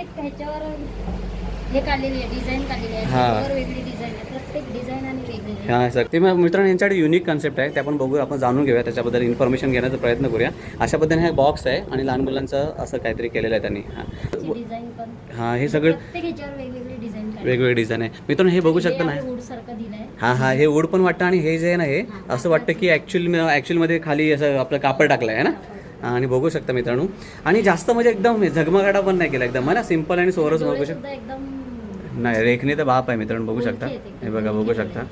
प्रत्येक ह्याच्यावर हे काढलेली आहे डिझाईन काढलेली आहे. हा. त्याच्यावर वेगळी डिझाईन आहे. प्रत्येक डिझाईन आणि वेगवेगळी हां सर. ते मग मित्रांनो यांच्याकडे युनिक कन्सेप्ट आहे. ते आपण बघू आपण जाणून घेऊया. त्याच्याबद्दल इन्फॉर्मेशन घेण्याचा प्रयत्न करूया. अशा पद्धतीने हा बॉक्स आहे आणि लहान मुलांचं असं काहीतरी केलेलं आहे त्यांनी. हां. डिझाईन पण. हां हे सगळं प्रत्येक ह्याच्यावर वेगवेगळी डिझाईन वेगवेगळे डिझाईन आहे. मित्रांनो हे बघू शकता ना? वूड सारखं दिलंय हां हां हे वूड पण वाटतं आणि हे जे आहे ना हे असं वाटतं की ॲक्च्युअल ॲक्च्युअलमध्ये खाली असं आपलं कापड टाकलं आहे ना? आणि बघू शकता मित्रांनो. आणि जास्त म्हणजे एकदम झगमगाटा पण नाही केला एकदम. मला सिंपल आणि सोरस बघू शकता नाही रेखने तर बाप आहे मित्रांनो बघू शकता. हे बघा बघू शकता.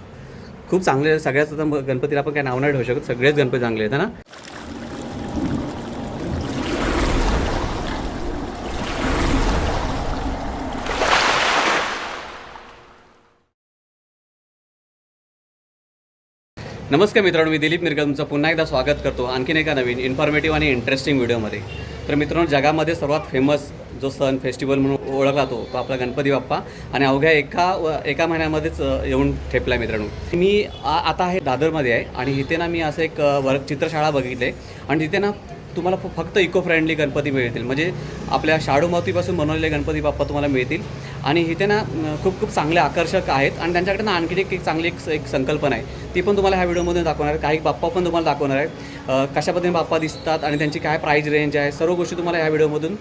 खूप चांगले सगळ्याच गणपतीला आपण काय नाव नाही ठेवू शकत सगळेच गणपती चांगले आहेत ना? नमस्कार मित्रांनो मी दिलीप मिरकर तुमचं पुन्हा एकदा स्वागत करतो आणखीन एका नवीन इन्फॉर्मेटिव्ह आणि इंटरेस्टिंग व्हिडिओमध्ये तर मित्रांनो जगामध्ये सर्वात फेमस जो सण फेस्टिवल म्हणून ओळखला जातो तो आपला गणपती बाप्पा. आणि अवघ्या एका व- एका महिन्यामध्येच येऊन ठेपला आहे मित्रांनो. मी आता आहे दादरमध्ये आहे. आणि इथे ना मी असं एक वर्ग चित्रशाळा बघितले आणि तिथे ना तुम्हाला फ- फक्त इको फ्रेंडली गणपती मिळतील. म्हणजे आपल्या शाडू मातीपासून बनवलेले गणपती बाप्पा तुम्हाला मिळतील. आणि इथे ना खूप खूप चांगले आकर्षक आहेत. आणि त्यांच्याकडे ना आणखी एक चांगली एक एक संकल्पना आहे. ती पण तुम्हाला ह्या व्हिडिओमधून दाखवणार आहे. काही बाप्पा पण तुम्हाला दाखवणार आहेत. कशा पद्धतीने बाप्पा दिसतात आणि त्यांची काय प्राईज रेंज आहे सर्व गोष्टी तुम्हाला ह्या व्हिडिओमधून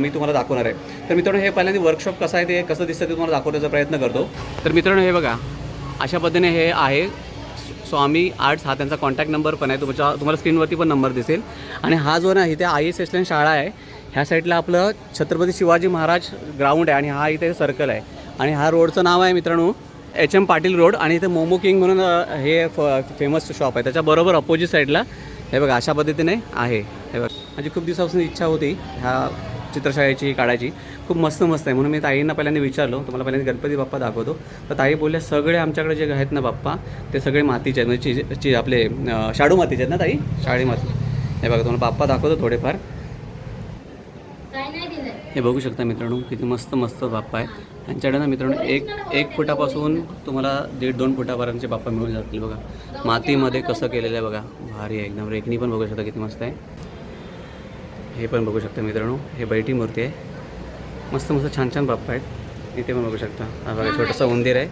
मी तुम्हाला दाखवणार आहे. तर मित्रांनो हे पहिल्यांदा वर्कशॉप कसं आहे ते कसं दिसतं ते तुम्हाला दाखवण्याचा प्रयत्न करतो. तर मित्रांनो हे बघा. अशा पद्धतीने हे आहे. स्वामी आर्ट्स हा त्यांचा कॉन्टॅक्ट नंबर पण आहे. तुमच्या तुम्हाला स्क्रीनवरती पण नंबर दिसेल. आणि हा जो ना इथे आय एस एस शाळा आहे. ह्या साईडला आपलं छत्रपती शिवाजी महाराज ग्राउंड आहे आणि हा इथे सर्कल आहे. आणि हा रोडचं नाव आहे मित्रांनो एच एम पाटील रोड आणि इथे मोमो किंग म्हणून हे फ फेमस शॉप आहे. त्याच्याबरोबर अपोजिट साईडला हे बघा अशा पद्धतीने आहे. हे बघा. माझी खूप दिवसापासून इच्छा होती ह्या चित्रशाळेची काढायची. खूप मस्त मस्त आहे. म्हणून मी ताईंना पहिल्यांदा विचारलो. तुम्हाला पहिल्यांदा गणपती बाप्पा दाखवतो. तर ताई बोलल्या सगळे आमच्याकडे जे आहेत ना बाप्पा ते सगळे मातीचे आहेत. म्हणजे चि आपले शाडू मातीचे आहेत ना ताई? शाळी माती. हे बघा तुम्हाला बाप्पा दाखवतो थोडेफार. हे बघू शकता मित्रांनो किती मस्त मस्त बाप्पा आहे यांच्याकडे ना मित्रांनो एक एक फुटापासून तुम्हाला दीड दोन फुटापर्यंतचे बाप्पा मिळून जातील बघा. मातीमध्ये कसं केलेलं आहे बघा. भारी आहे एकदम. रेखणी पण बघू शकता किती मस्त आहे. हे पण बघू शकता मित्रांनो. हे बैठी मूर्ती आहे. मस्त मस्त छान छान बाप्पा आहेत. इथे पण बघू शकता. हा बघा छोटंसं उंदीर आहे.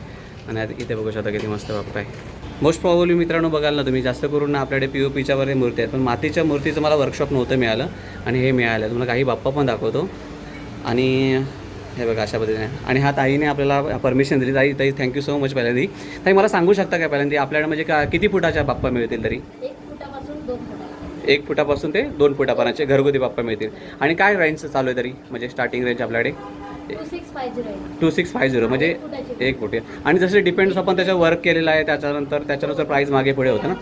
आणि इथे बघू शकता किती मस्त बाप्पा आहे. मोस्ट प्रॉब्ली मित्रांनो बघाल ना तुम्ही जास्त करून ना आपल्याकडे पी ओ पीच्या वगैरे मूर्ती आहेत. पण मातीच्या मूर्तीचं मला वर्कशॉप नव्हतं मिळालं. आणि हे मिळालं. तुम्हाला काही बाप्पा पण दाखवतो. आणि हे बघा अशा पद्धतीने. आणि हा ताईने आपल्याला परमिशन दिली. ताई ताई थँक्यू सो मच पहिल्यांदी. ताई मला सांगू शकता का पहिल्यांदी? आपल्याकडे म्हणजे का किती फुटाच्या बाप्पा मिळतील तरी? एक फुटापासून दोन फुटा एक फुटापासून ते दोन फुटापर्यंतचे घरगुती बाप्पा मिळतील. आणि काय रेंज चालू आहे तरी? म्हणजे स्टार्टिंग रेंज आपल्याकडे? Two six five zero. म्हणजे एक फुटे आणि जसे डिपेंड्स आपण त्याच्यावर वर्क केलेलं आहे त्याच्यानंतर त्याच्यानुसार प्राईस मागे पुढे होतं ना?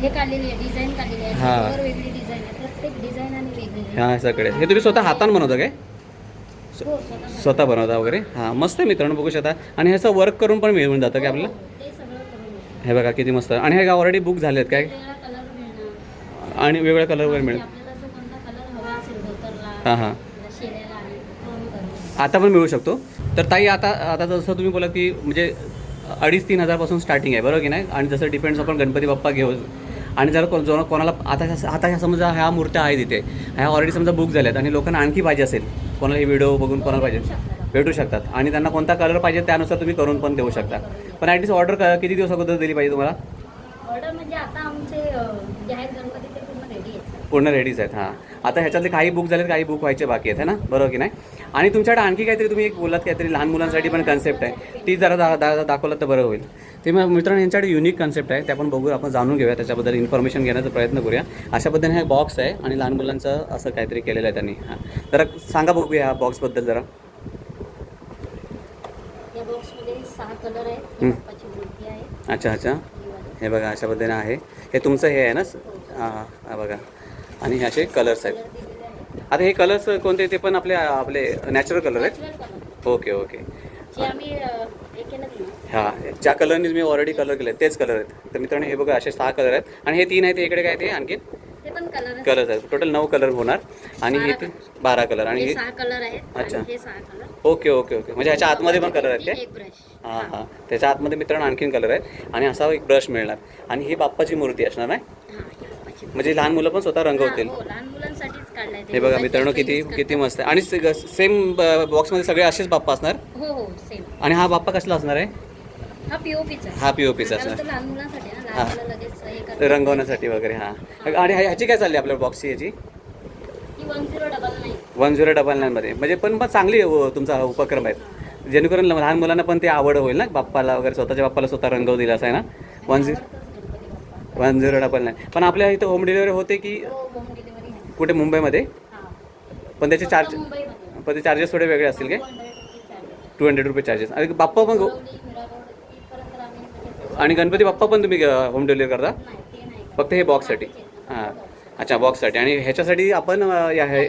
हे हा. हां सगळे. हे तुम्ही स्वतः हातानं बनवता काय? हो स्वतः बनवता. वगैरे? हां मस्त आहे मित्रांनो बघू शकता. आणि ह्याचं वर्क करून पण मिळून जातं काय आपल्याला ते सगळं करून मिळतं. हे बघा किती मस्त. आणि हे ऑलरेडी बुक झाले आहेत काय? आणि वेगवेगळ्या कलर वगैरे मिळेल हां हां. आता पण मिळू शकतो. तर ताई आता आता जसं तुम्ही बोला की म्हणजे अडीच तीन हजारपासून स्टार्टिंग आहे बरोबर की नाही? आणि जसं डिपेंड्स आपण गणपती बाप्पा घेऊ आणि जर को- जो कोणाला आता आता ह्या समजा ह्या मूर्त्या आहेत इथे. ह्या ऑलरेडी समजा बुक झाल्यात आणि लोकांना आणखी पाहिजे असेल कोणाला हे व्हिडिओ बघून कोणाला पाहिजे. भेटू शकतात. आणि त्यांना कोणता कलर पाहिजे त्यानुसार तुम्ही करून पण देऊ शकता. पण ॲटलीस्ट ऑर्डर किती दिवस अगोदर दिली पाहिजे तुम्हाला? ऑर्डर म्हणजे आता आमचे अं, जे आहेत गणपती ते पूर्ण रेडी आहेत. पूर्ण रेडीज आहेत हां. आता ह्याच्यातले काही बुक झालेत काही बुक व्हायचे बाकी आहेत है ना? बरोबर की नाही? आणि तुमच्याकडे आणखी काहीतरी तुम्ही एक बोलात काहीतरी लहान मुलांसाठी पण कन्सेप्ट आहे. ती जरा दा, दा, दाखवलं तर बरं होईल. ते मग मित्रांनो यांच्याकडे युनिक कन्सेप्ट आहे. ते आपण बघू आपण जाणून घेऊया त्याच्याबद्दल इन्फॉर्मेशन घेण्याचा प्रयत्न करूया. अशा पद्धतीने हे बॉक्स आहे आणि लहान मुलांचं असं काहीतरी केलेलं आहे त्यांनी हां. जरा सांगा बघूया ह्या बॉक्सबद्दल जरा या बॉक्समध्ये सहा कलर आहेत हं. बाप्पाची मूर्ती आहे. अच्छा अच्छा. ही वाली. हे बघा अशा पद्धतीने आहे. हे तुमचं हे आहे ना? हां हां हा बघा. आणि हे असे कलर्स आहेत. कलर दिलेले आहेत आता हे कलर्स कोणते ते पण आपले आपले नॅचरल कलर आहेत? नॅचरल कलर ओके ओके जे आम्ही दिलं हां ज्या कलरने मी ऑलरेडी कलर केले तेच कलर आहेत. तर मित्रांनो हे बघा असे सहा कलर आहेत. आणि हे तीन आहेत इकडे काय ते? आणखी कलर कलर्स आहेत टोटल नऊ कलर होणार. आणि हे ते बारा कलर. आणि हे हे सहा कलर आहेत अच्छा. आणि हे सहा कलर. Okay okay okay. म्हणजे ह्याच्या आतमध्ये पण कलर आहेत एक ब्रश हां हां. त्याच्या आतमध्ये मित्रांनो आणखीन कलर आहेत. आणि असा एक ब्रश मिळणार. आणि ही बाप्पाची मूर्ती असणार नाही? हा ही बाप्पाची म्हणजे लहान मुलं पण स्वतः रंगवतील हा, हो लहान मुलांसाठीच काढलाय ते. हे बघा मित्रांनो किती किती मस्त आहे. आणि सेम बॉक्समध्ये सगळे असेच बाप्पा असणार. हो हो सेम आणि हा बाप्पा कसला असणार आहे? हा पीओपीचा हा पीओपीचा असणार. तो लहान मुलांसाठी ना हा. रंगवण्यासाठी वगैरे हां. आणि ह्या- ह्याची काय चालली आपल्या बॉक्सची याची ही वन झिरो डबल नाईनमध्ये म्हणजे पण मग चांगली तुमचा उपक्रम आहे. जेणेकरून लहान मुलांना पण ते आवड होईल ना? बाप्पाला वगैरे स्वतःच्या बाप्पाला स्वतः रंगव दिला असं आहे ना? One zero one zero double nine पण आपल्या इथं होम डिलिव्हरी होते की हो कुठे? मुंबईमध्ये? पण त्याचे चार्ज पण ते चार्जेस थोडे वेगळे असतील काय? 200 रुपये charges. टू हंड्रेड रुपये चार्जेस आणि बाप्पा पण गो- बोरवली, मीरा रोड, इथपर्यंत आम्ही म्हणजे आणि गणपती बाप्पा पण तुम्ही होम डिलिव्हरी करता. फक्त हे बॉक्ससाठी हां अच्छा बॉक्ससाठी आणि ह्याच्यासाठी आपण या हे.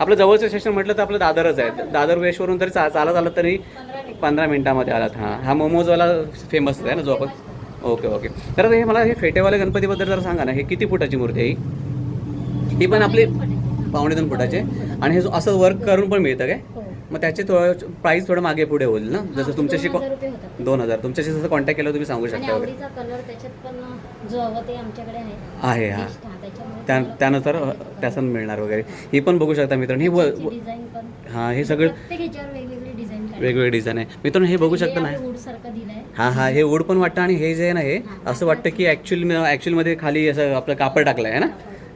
आपलं जवळचं स्टेशन म्हटलं तर आपलं दादरच आहे. दादर वेशवरून तरी चा चालत आलं तरी पंधरा मिनिट पंधरा मिनिटामध्ये आलात. हां. हा मोमोजवाला फेमस आहे ना जो आपण? Okay okay. तर हे मला हे फेटेवाले गणपतीबद्दल जरा सांगा ना. हे किती फुटाची मूर्ती आहे ही? ही पण आपली पावणे दोन फुटाचे. आणि हे जो असं वर्क करून पण मिळतं काय? हो. मग त्याचे थोडं प्राईस थोडं मागे पुढे होईल ना? जसं तुमच्याशी दोन हजार रुपये होतात. दोन हजार. तुमच्याशी जसं कॉन्टॅक्ट केलं तुम्ही सांगू आणि शकता वगैरे. आवडीचा कलर त्याच्यात पण जो हवं ते आमच्याकडे आहे. आहे हा. हा, त्याच्यामुळे त्या त्यानुसार त्यासन मिळणार वगैरे. ही पण बघू शकता मित्रांनो. ही व व- डिझाईन पण. हां हे सगळं प्रत्येक ह्याच्यावर वेगवेगळी डिझाईन वेगवेगळे डिझाईन आहे. मित्रांनो हे बघू शकता ना? वूड सारखं दिलंय हां हां हे वूड पण वाटतं आणि हे जे आहे ना हे असं वाटतं की ॲक्च्युअली ॲक्च्युअलमध्ये खाली असं आपलं कापड टाकलं आहे ना?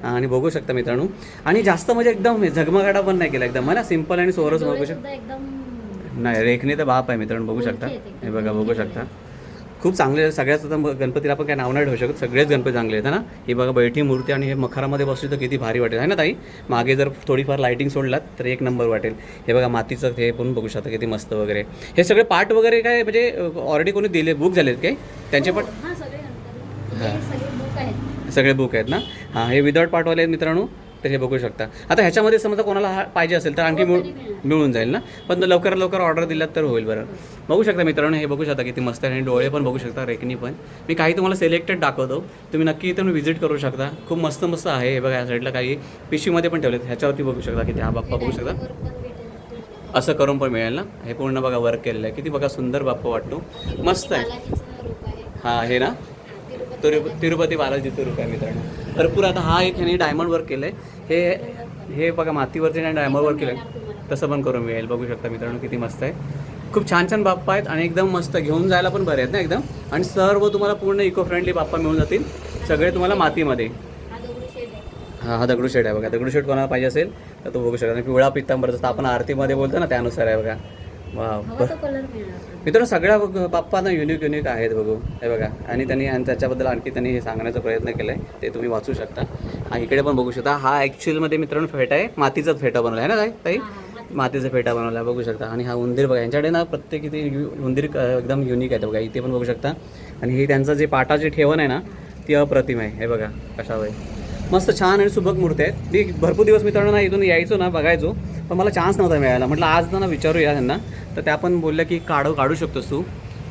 आणि बघू शकता मित्रांनो. आणि जास्त म्हणजे एकदम झगमगाटा पण नाही केला एकदम. मला सिंपल आणि सोरस बघू शकता नाही रेखनी तर बाप आहे मित्रांनो बघू शकता. हे बघा बघू शकता. खूप चांगले सगळ्याच गणपतीला आपण काय नाव नाही ठेवू शकत. सगळेच गणपती चांगले आहेत ना? ही बघा बैठी मूर्ती आणि हे मखरामध्ये बसली तर किती भारी वाटेल. आहे ना ताई? मागे जर थोडीफार लाईटिंग सोडलात तर एक नंबर वाटेल. हे बघा मातीचं हे पण बघू शकता किती मस्त वगैरे. हे सगळे पार्ट वगैरे काय म्हणजे ऑलरेडी कोणी दिले बुक झालेत काय? त्यांचे पण हा सगळे बुक आहेत ना? हां हे विदाउट पार्टवाले आहेत मित्रांनो तर हे बघू शकता. आता ह्याच्यामध्ये समजा कोणाला हा पाहिजे असेल तर आणखी मिळून मिळून. जाईल ना? पण लवकरात लवकर ऑर्डर दिलात तर होईल बरं. बघू शकता मित्रांनो हे बघू शकता किती मस्त आहे आणि डोळे पण बघू शकता रेकनी पण. मी काही तुम्हाला सिलेक्टेड दाखवतो. तुम्ही नक्की इथून व्हिजिट करू शकता. खूप मस्त मस्त आहे हे बघा या साईडला काही पिशवीमध्ये पण ठेवलेत. ह्याच्यावरती बघू शकता किती. हा बाप्पा बघू शकता. असं करून पण मिळेल ना? हे पूर्ण बघा वर्क केलेलं आहे. किती बघा सुंदर बाप्पा वाटतो. मस्त आहे. हां हे ना? तिरुपती तिरुप तिरुपती बालाजीचं रूप आहे मित्रांनो. भरपूर आता हा एक ह्याने डायमंड वर्क केलं आहे हे हे बघा मातीवरती आणि डायमंड वर्क केलं आहे तसं पण करून मिळेल. बघू शकता मित्रांनो किती मस्त आहे. खूप छान छान बाप्पा आहेत आणि एकदम मस्त. घेऊन जायला पण बरे आहेत ना एकदम? आणि सर्व तुम्हाला पूर्ण इको फ्रेंडली बाप्पा मिळून जातील. सगळे तुम्हाला मातीमध्ये. हा आहे हा दगडूशेठ आहे बघा. दगडूशेठ कोणाला पाहिजे असेल तर तो बघू शकता. पिवळा पित्तांबर जसं आपण आरतीमध्ये बोलतो ना त्यानुसार आहे बघा. वा तो मित्रांनो सगळ्या बघ- बाप्पा ना युनिक युनिक आहेत बघू. हे बघा. आणि त्यांनी आणि त्याच्याबद्दल आणखी त्यांनी हे सांगण्याचा प्रयत्न केला आहे ते तुम्ही वाचू शकता. हा इकडे पण बघू शकता. हा ॲक्च्युअलमध्ये मित्रांनो फेटा आहे. मातीचाच फेटा बनवला आहे ना ताई? ताई? माती. मातीचा. फेटा बनवला बघू शकता. आणि हा उंदीर बघा यांच्याकडे ना प्रत्येक इथे यु- उंदीर एकदम युनिक आहे बघा. इथे पण बघू शकता. आणि हे त्यांचं जे पाटाचे ठेवण आहे ना ती अप्रतिम आहे. हे बघा कशा आहे. मस्त छान आणि सुबक मूर्ती आहेत. मी भरपूर दिवस मित्रांनो ना इथून यायचो ना बघायचो. पण मला चान्स नव्हता मिळायला. म्हटलं आज ना विचारूया त्यांना. तर त्या पण बोलल्या की काढू काढू शकतोस तू.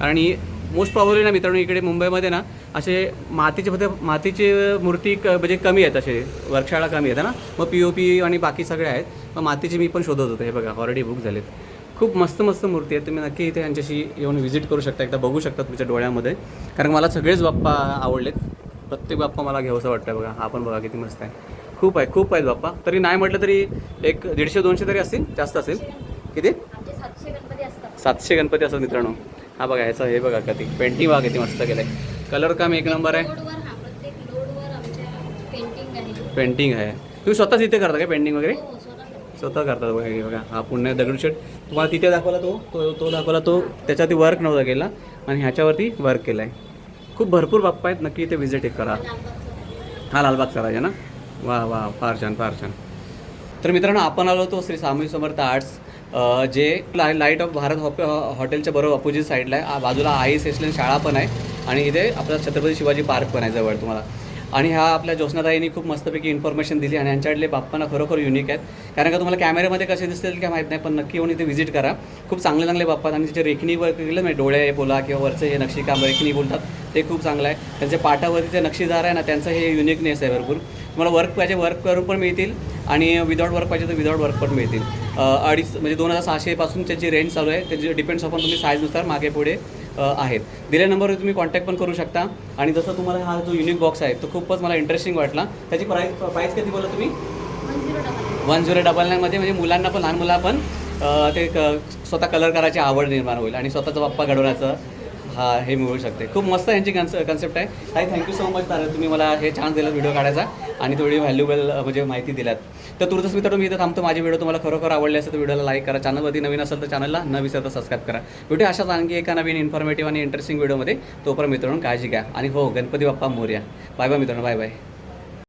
आणि मोस्ट प्रॉब्ली ना मित्रांनो इकडे मुंबईमध्ये ना असे मातीचे फक्त मातीची मूर्ती क म्हणजे कमी आहेत असे. वर्कशाळा कमी आहेत ना? मग पी ओ पी आणि बाकी सगळे आहेत. मग मातीचे मी पण शोधत होतो. हे बघा ऑलरेडी बुक झालेत. खूप मस्त मस्त मूर्ती आहेत. तुम्ही नक्की इथे यांच्याशी येऊन व्हिजिट करू शकता. एकदा बघू शकता तुमच्या डोळ्यामध्ये. कारण मला सगळेच बाप्पा आवडलेत. प्रत्येक बाप्पा मला घ्यावंसं वाटतं बघा. हा पण बघा किती मस्त आहे. खूप आहे खूप आहेत बाप्पा. तरी नाही म्हटलं तरी एक दीडशे दोनशे तरी असतील जास्त असेल. किती? सातशे गणपती असतात. मित्रांनो. हा बघा ह्याचं हे बघा कधी. पेंटिंग बघा किती मस्त केलं आहे कलर काम एक नंबर आहे? हा पेंटिंग आहे. आहे. तुम्ही स्वतःच इथे करता काय पेंटिंग वगैरे? हो स्वतः करतो. स्वतः करतात बघा हे बघा. हा पुण्य दगडूशेठ तुम्हाला तिथे दाखवला तो तो तो दाखवला तो. त्याच्यावरती वर्क नव्हता केला आणि ह्याच्यावरती वर्क केला आहे खूप भरपूर बाप्पा आहेत. नक्की इथे व्हिजिट करा. हा लालबागचा राजा ना? वा वा फार छान फार छान. तर मित्रांनो आपण आलो होतो श्री स्वामी समर्थ आर्ट्स जे ला लाइट ऑफ भारत हॉप हॉटेलच्या बरोबर अपोजिट साईडला आहे. बाजूला आई सेशलन शाळा पण आहे आणि इथे आपला छत्रपती शिवाजी पार्क पण आहे जवळ तुम्हाला. आणि ह्या आपल्या ज्योत्नाताईंनी खूप मस्तपैकी इन्फॉर्मेशन दिली आणि यांच्याकडले बाप्पांना खरोखर युनिक आहेत. कारण का तुम्हाला कॅमेऱ्यामध्ये कसे दिसतील काय माहीत नाही पण नक्की येऊन इथे व्हिजिट करा. खूप चांगले चांगले बाप्पा आणि त्याचे रेखणी वर केलं नाही डोळे बोला किंवा वरचे हे नक्षीकाम रेखणी बोलतात ते खूप चांगलं आहे. त्यांच्या पाठावरती जे नक्षीदार आहे ना त्यांचं हे युनिकनेस आहे भरपूर. तुम्हाला वर्क पाहिजे वर्क करून पण मिळतील आणि विदाउट वर्क पाहिजे तर विदाउट वर्क पण मिळतील. अडीच म्हणजे दोन हजार सहाशेपासून त्याची रेंज चालू आहे. त्याची डिपेंड्स आपण तुम्ही साईजनुसार मागे पुढे आहेत. दिल्या नंबरवर तुम्ही कॉन्टॅक्ट पण करू शकता. आणि जसं तुम्हाला हा जो युनिक बॉक्स आहे तो खूपच मला इंटरेस्टिंग वाटला. त्याची प्राईस प्राईस किती बोला तुम्ही? वन झिरो डबल नाईनमध्ये म्हणजे मुलांना पण लहान मुला पण ते क स्वतः कलर करायची आवड निर्माण होईल आणि स्वतःचा पप्पा घडवण्याचं हा हे मिळू शकते. खूप मस्त यांची कन्स कन्सेप्ट आहे. ताई थँक्यू सो मच तारा तुम्ही मला हे चान्स दिला व्हिडिओ काढायचा आणि थोडी व्हॅल्युबल म्हणजे माहिती दिल्यात तर तुर्तस मित्र मी इथं थांबतो. माझे व्हिडिओ तुम्हाला खरोखर आवडले असेल तर व्हिडिओला लाईक करा. चॅनलवरती नवीन असेल तर चॅनलला न विसरता सबस्क्राईब करा. व्हिडिओ अशाच आणखी एका नवीन इन्फॉर्मेटिव्ह आणि इंटरेस्टिंग व्हिडिओमध्ये तोपर्यंत मित्रांनो काळजी घ्या. आणि हो गणपती बाप्पा मोर्या. बाय बाय मित्रांनो बाय बाय